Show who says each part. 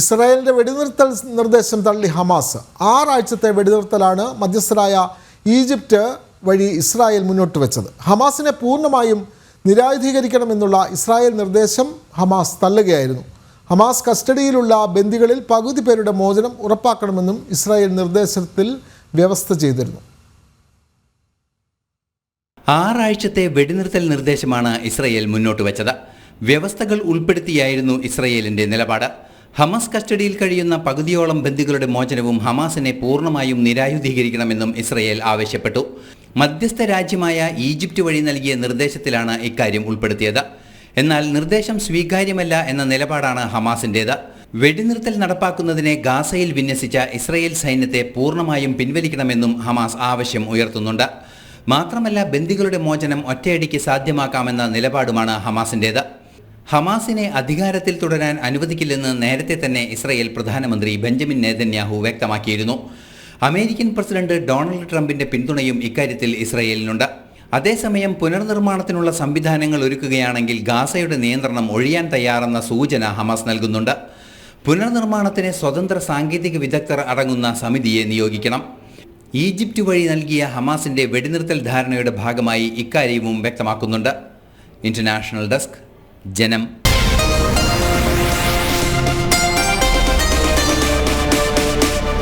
Speaker 1: ഇസ്രായേലിന്റെ വെടിനിർത്തൽ നിർദ്ദേശം തള്ളി ഹമാസ്. ആറാഴ്ചത്തെ വെടിനിർത്തലാണ് മധ്യസ്ഥരായ ഈജിപ്റ്റ് വഴി ഇസ്രായേൽ മുന്നോട്ട് വെച്ചത്. ഹമാസിനെ പൂർണമായും നിരായുധീകരിക്കണമെന്നുള്ള ഇസ്രായേൽ നിർദ്ദേശം ഹമാസ് തള്ളുകയായിരുന്നു. ഹമാസ് കസ്റ്റഡിയിലുള്ള ബന്ദികളിൽ പകുതി പേരുടെ മോചനം ഉറപ്പാക്കണമെന്നും ഇസ്രായേൽ നിർദ്ദേശത്തിൽ വ്യവസ്ഥ ചെയ്തിരുന്നു.
Speaker 2: ആറാഴ്ചത്തെ വെടിനിർത്തൽ നിർദ്ദേശമാണ് ഇസ്രായേൽ മുന്നോട്ട് വെച്ചത്. വ്യവസ്ഥകൾ ഉൾപ്പെടുത്തിയായിരുന്നു ഇസ്രായേലിന്റെ നിലപാട്. ഹമാസ് കസ്റ്റഡിയിൽ കഴിയുന്ന പകുതിയോളം ബന്ദികളുടെ മോചനവും ഹമാസിനെ പൂർണമായും നിരായുധീകരിക്കണമെന്നും ഇസ്രയേൽ ആവശ്യപ്പെട്ടു. മധ്യസ്ഥ രാജ്യമായ ഈജിപ്റ്റ് വഴി നൽകിയ നിർദ്ദേശത്തിലാണ് ഇക്കാര്യം ഉൾപ്പെടുത്തിയത്. എന്നാൽ നിർദ്ദേശം സ്വീകാര്യമല്ല എന്ന നിലപാടാണ് ഹമാസിന്റേത് വെടിനിർത്തൽ നടപ്പാക്കുന്നതിനെ ഗാസയിൽ വിന്യസിച്ച ഇസ്രയേൽ സൈന്യത്തെ പൂർണമായും പിൻവലിക്കണമെന്നും ഹമാസ് ആവശ്യം ഉയർത്തുന്നുണ്ട്. മാത്രമല്ല ബന്ദികളുടെ മോചനം ഒറ്റയടിക്ക് സാധ്യമാക്കാമെന്ന നിലപാടുമാണ് ഹമാസിന്റേത് ഹമാസിനെ അധികാരത്തിൽ തുടരാൻ അനുവദിക്കില്ലെന്ന് നേരത്തെ തന്നെ ഇസ്രയേൽ പ്രധാനമന്ത്രി ബെഞ്ചമിൻ നേതന്യാഹു വ്യക്തമാക്കിയിരുന്നു. അമേരിക്കൻ പ്രസിഡന്റ് ഡൊണാൾഡ് ട്രംപിന്റെ പിന്തുണയും ഇക്കാര്യത്തിൽ ഇസ്രയേലിനുണ്ട്. അതേസമയം പുനർനിർമ്മാണത്തിനുള്ള സംവിധാനങ്ങൾ ഒരുക്കുകയാണെങ്കിൽ ഗാസയുടെ നിയന്ത്രണം ഒഴിയാൻ തയ്യാറെന്ന സൂചന ഹമാസ് നൽകുന്നുണ്ട്. പുനർനിർമ്മാണത്തിന് സ്വതന്ത്ര സാങ്കേതിക വിദഗ്ധർ അടങ്ങുന്ന സമിതിയെ നിയോഗിക്കണം. ഈജിപ്റ്റ് വഴി നൽകിയ ഹമാസിന്റെ വെടിനിർത്തൽ ധാരണയുടെ ഭാഗമായി ഇക്കാര്യവും വ്യക്തമാക്കുന്നുണ്ട്. ഇന്റർനാഷണൽ ഡെസ്ക് ജനം